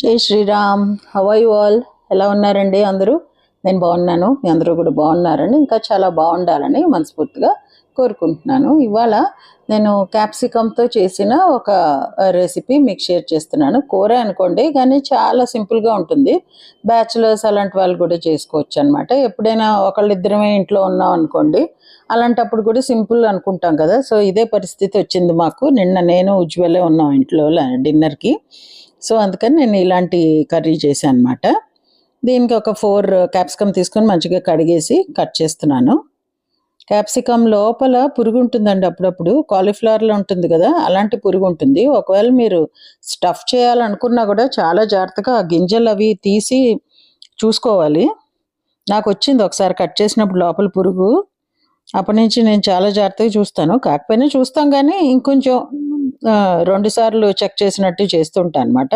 జై శ్రీరామ్. హవై వాల్ ఎలా ఉన్నారండి అందరూ? నేను బాగున్నాను. మీ అందరూ కూడా బాగున్నారని ఇంకా చాలా బాగుండాలని మనస్ఫూర్తిగా కోరుకుంటున్నాను. ఇవాళ నేను క్యాప్సికమ్తో చేసిన ఒక రెసిపీ మీకు షేర్ చేస్తున్నాను. కూర అనుకోండి కానీ చాలా సింపుల్గా ఉంటుంది. బ్యాచులర్స్ అలాంటి వాళ్ళు కూడా చేసుకోవచ్చు అనమాట ఎప్పుడైనా ఒకళ్ళిద్దరమే ఇంట్లో ఉన్నాం అనుకోండి అలాంటప్పుడు కూడా సింపుల్ అనుకుంటాం కదా. సో ఇదే పరిస్థితి వచ్చింది మాకు. నిన్న నేను ఉజ్వలే ఉన్నాం ఇంట్లో డిన్నర్కి సో అందుకని నేను ఇలాంటి కర్రీ చేశాను అనమాట దీనికి ఒక ఫోర్ క్యాప్సికమ్ తీసుకొని మంచిగా కడిగేసి కట్ చేస్తున్నాను. క్యాప్సికమ్ లోపల పురుగు ఉంటుందండి అప్పుడప్పుడు. కాలీఫ్లవర్లో ఉంటుంది కదా అలాంటి పురుగు ఉంటుంది. ఒకవేళ మీరు స్టఫ్ చేయాలనుకున్నా కూడా చాలా జాగ్రత్తగా ఆ గింజలు అవి తీసి చూసుకోవాలి. నాకు వచ్చింది ఒకసారి కట్ చేసినప్పుడు లోపల పురుగు. అప్పటి నుంచి నేను చాలా జాగ్రత్తగా చూస్తాను. కాకపోయినా చూస్తాం కానీ ఇంకొంచెం రెండుసార్లు రెండు సార్లు చెక్ చేసినట్టు చేస్తుంటాను అనమాట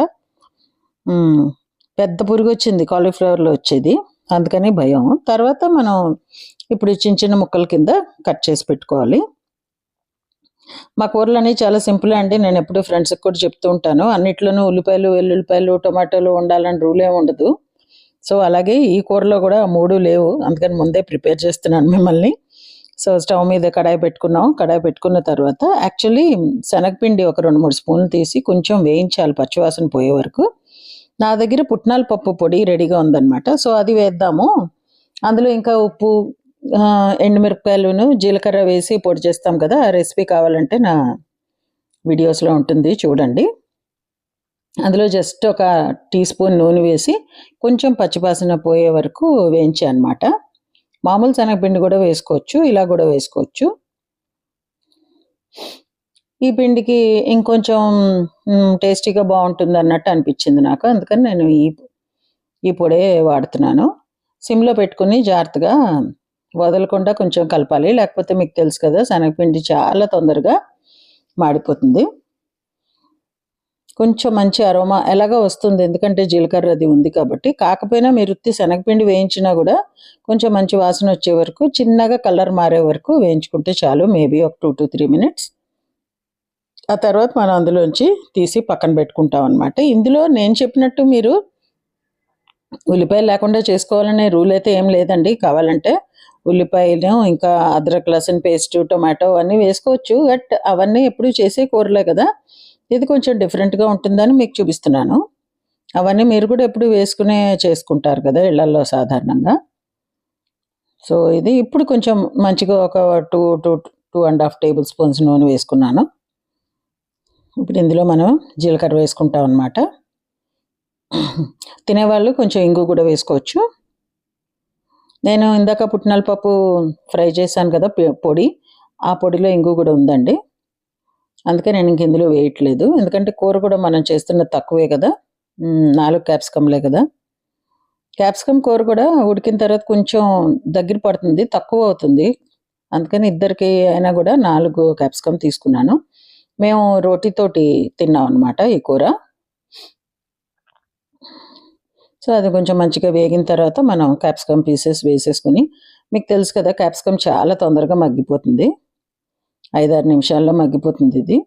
పెద్ద పురుగు వచ్చింది కాలీఫ్లవర్లో వచ్చేది అందుకని భయం. తర్వాత మనం ఇప్పుడు చిన్న చిన్న ముక్కల కింద కట్ చేసి పెట్టుకోవాలి. మా కూరలు అనేవి చాలా సింపుల్ అండి నేను ఎప్పుడు ఫ్రెండ్స్కి కూడా చెప్తూ ఉంటాను. అన్నిట్లోనూ ఉల్లిపాయలు వెల్లుల్లిపాయలు టొమాటోలు ఉండాలని రూల్ ఏమి ఉండదు. సో అలాగే ఈ కూరలో కూడా మూడు లేవు అందుకని ముందే ప్రిపేర్ చేస్తున్నాను మిమ్మల్ని. సో స్టవ్ మీద కడాయి పెట్టుకున్నాం. కడాయి పెట్టుకున్న తర్వాత యాక్చువల్లీ శనగపిండి ఒక రెండు మూడు స్పూన్లు తీసి కొంచెం వేయించాలి పచ్చివాసన పోయే వరకు. నా దగ్గర పుట్నాల పప్పు పొడి రెడీగా ఉందన్నమాట. సో అది వేద్దాము. అందులో ఇంకా ఉప్పు ఎండుమిరపకాయలును జీలకర్ర వేసి పొడి చేస్తాం కదా ఆ రెసిపీ కావాలంటే నా వీడియోస్లో ఉంటుంది చూడండి. అందులో జస్ట్ ఒక టీ స్పూన్ నూనె వేసి కొంచెం పచ్చివాసన పోయే వరకు వేయించా అనమాట మామూలు శనగపిండి కూడా వేసుకోవచ్చు ఇలా కూడా వేసుకోవచ్చు. ఈ పిండికి ఇంకొంచెం టేస్టీగా బాగుంటుంది అన్నట్టు అనిపించింది నాకు అందుకని నేను ఈ ఈ పొడే వాడుతున్నాను. సిమ్లో పెట్టుకుని జాగ్రత్తగా వదలకుండా కొంచెం కలపాలి లేకపోతే మీకు తెలుసు కదా శనగపిండి చాలా తొందరగా మాడిపోతుంది. కొంచెం మంచి అరోమా ఎలాగ వస్తుంది. ఎందుకంటే జీలకర్ర అది ఉంది కాబట్టి. కాకపోయినా మీరు ఉత్తి శనగపిండి వేయించినా కూడా కొంచెం మంచి వాసన వచ్చే వరకు చిన్నగా కలర్ మారే వరకు వేయించుకుంటే చాలు. మేబీ ఒక టూ టు త్రీ మినిట్స్. ఆ తర్వాత మనం అందులోంచి తీసి పక్కన పెట్టుకుంటాం అనమాట ఇందులో నేను చెప్పినట్టు మీరు ఉల్లిపాయలు లేకుండా చేసుకోవాలనే రూల్ అయితే ఏం లేదండి. కావాలంటే ఉల్లిపాయలు ఇంకా అదరక్ లసన్ పేస్ట్ టొమాటో అన్నీ వేసుకోవచ్చు. బట్ అవన్నీ ఎప్పుడు చేసే కూరలే కదా. ఇది కొంచెం డిఫరెంట్గా ఉంటుందని మీకు చూపిస్తున్నాను. అవన్నీ మీరు కూడా ఎప్పుడు వేసుకునే చేసుకుంటారు కదా ఇళ్ళల్లో సాధారణంగా. సో ఇది ఇప్పుడు కొంచెం మంచిగా ఒక two two two and half table spoons నూనె వేసుకున్నాను. ఇప్పుడు ఇందులో మనం జీలకర్ర వేసుకుంటాం అనమాట తినేవాళ్ళు కొంచెం ఇంగు కూడా వేసుకోవచ్చు. నేను ఇందాక పుట్నాల పప్పు ఫ్రై చేశాను కదా పొడి. ఆ పొడిలో ఇంగు కూడా ఉందండి. అందుకే నేను ఇంక ఇందులో వేయట్లేదు. ఎందుకంటే కూర కూడా మనం చేస్తున్న తక్కువే కదా. నాలుగు క్యాప్సికమ్లే కదా. క్యాప్సికమ్ కూర కూడా ఉడికిన తర్వాత కొంచెం దగ్గర పడుతుంది తక్కువ అవుతుంది. అందుకని ఇద్దరికి అయినా కూడా నాలుగు క్యాప్సికమ్ తీసుకున్నాను. మేము రోటీతోటి తిన్నాం అనమాట ఈ కూర. సో అది కొంచెం మంచిగా వేగిన తర్వాత మనం క్యాప్సికమ్ పీసెస్ వేసేసుకుని మీకు తెలుసు కదా క్యాప్సికమ్ చాలా తొందరగా మగ్గిపోతుంది. ఐదారు నిమిషాల్లో మగ్గిపోతుంది ఇది.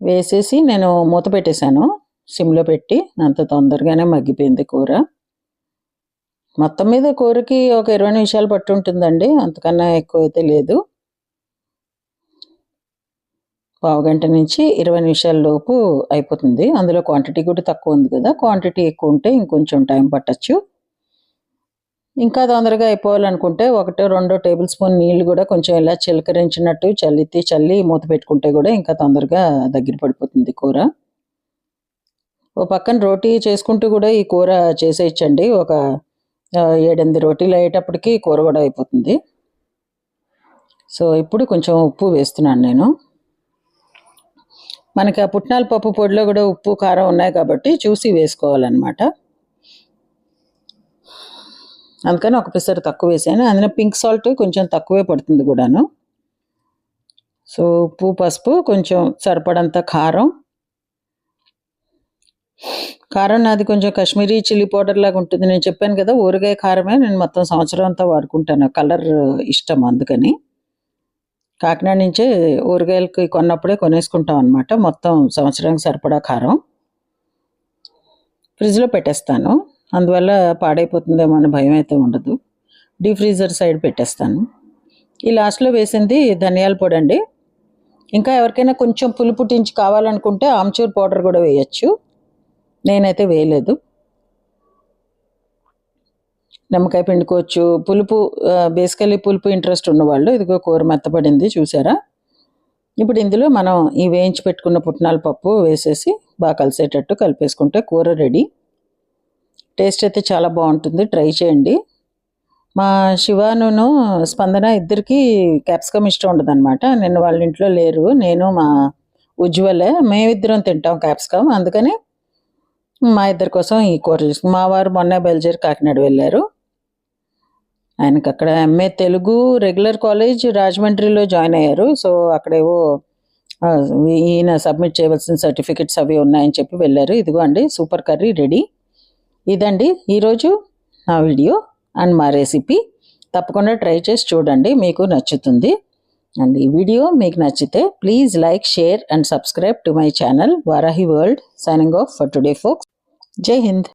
వేసేసి నేను మూత పెట్టేశాను. సిమ్లో పెట్టి అంత తొందరగానే మగ్గిపోయింది కూర. మొత్తం మీద కూరకి ఒక ఇరవై నిమిషాలు పట్టు ఉంటుందండి. అంతకన్నా ఎక్కువ అయితే లేదు. పావు గంట నుంచి ఇరవై నిమిషాల లోపు అయిపోతుంది. అందులో క్వాంటిటీ కూడా తక్కువ ఉంది కదా. క్వాంటిటీ ఎక్కువ ఉంటే ఇంకొంచెం టైం పట్టచ్చు. ఇంకా తొందరగా అయిపోవాలనుకుంటే ఒకటో రెండో టేబుల్ స్పూన్ నీళ్ళు కూడా కొంచెం ఇలా చిలకరించినట్టు చల్లితే చల్లి మూత పెట్టుకుంటే కూడా ఇంకా తొందరగా దగ్గర పడిపోతుంది కూర. ఓ పక్కన రోటీ చేసుకుంటూ కూడా ఈ కూర చేసేయచ్చండి. ఒక ఏడెనిమిది రోటీలు అయ్యేటప్పటికి కూర కూడా అయిపోతుంది. సో ఇప్పుడు కొంచెం ఉప్పు వేస్తున్నాను నేను. మనకి ఆ పుట్నాల పప్పు పొడిలో కూడా ఉప్పు కారం ఉన్నాయి కాబట్టి చూసి వేసుకోవాలన్నమాట. అందుకని ఒక పిసర్ తక్కువ వేసాను. అందులో పింక్ సాల్ట్ కొంచెం తక్కువే పడుతుంది కూడాను. సో ఉప్పు పసుపు కొంచెం సరిపడంత కారం. కారం నాది కొంచెం కాశ్మీరీ చిల్లీ పౌడర్ లాగా ఉంటుంది. నేను చెప్పాను కదా ఊరగాయ కారమే నేను మొత్తం సంవత్సరం అంతా వాడుకుంటాను. కలర్ ఇష్టం అందుకని. కాకినాడ నుంచే ఊరగాయలకి కొన్నప్పుడే కొనేసుకుంటాం అనమాట మొత్తం సంవత్సరానికి సరిపడా కారం. ఫ్రిడ్జ్లో పెట్టేస్తాను. అందువల్ల పాడైపోతుందేమో అనే భయం అయితే ఉండదు. డీప్ ఫ్రీజర్ సైడ్ పెట్టేస్తాను. ఈ లాస్ట్లో వేసింది ధనియాల పొడి అండి. ఇంకా ఎవరికైనా కొంచెం పులుపు టించి కావాలనుకుంటే ఆమ్చూర్ పౌడర్ కూడా వేయచ్చు. నేనైతే వేయలేదు. నిమ్మకాయ పిండుకోవచ్చు. పులుపు బేసికలీ పులుపు ఇంట్రెస్ట్ ఉన్నవాళ్ళు ఇదిగో కూర మెత్తపడింది చూసారా? ఇప్పుడు ఇందులో మనం ఈ వేయించి పెట్టుకున్న పుట్నాల పప్పు వేసేసి బాగా కలిసేటట్టు కలిపేసుకుంటే కూర రెడీ. టేస్ట్ అయితే చాలా బాగుంటుంది. ట్రై చేయండి. మా శివానును స్పందన ఇద్దరికి క్యాప్సికమ్ ఇష్టం ఉండదు అనమాట నిన్న వాళ్ళ ఇంట్లో లేరు. నేను మా ఉజ్వలే మేమిద్దరం తింటాం క్యాప్సికమ్. అందుకని మా ఇద్దరి కోసం ఈ కూర చేసుకు మా వారు మొన్న బయలుదేరి కాకినాడ వెళ్ళారు. ఆయనకి అక్కడ ఎంఏ తెలుగు రెగ్యులర్ కాలేజ్ రాజమండ్రిలో జాయిన్ అయ్యారు. సో అక్కడేవో ఈయన సబ్మిట్ చేయవలసిన సర్టిఫికెట్స్ అవి ఉన్నాయని చెప్పి వెళ్ళారు. ఇదిగో అండి సూపర్ కర్రీ రెడీ. ఇదండి ఈరోజు నా వీడియో అండ్ మా రెసిపీ. తప్పకుండా ట్రై చేసి చూడండి మీకు నచ్చుతుంది. అండ్ ఈ వీడియో మీకు నచ్చితే please like share and subscribe to my channel Varahi world signing off for today folks Jai Hind.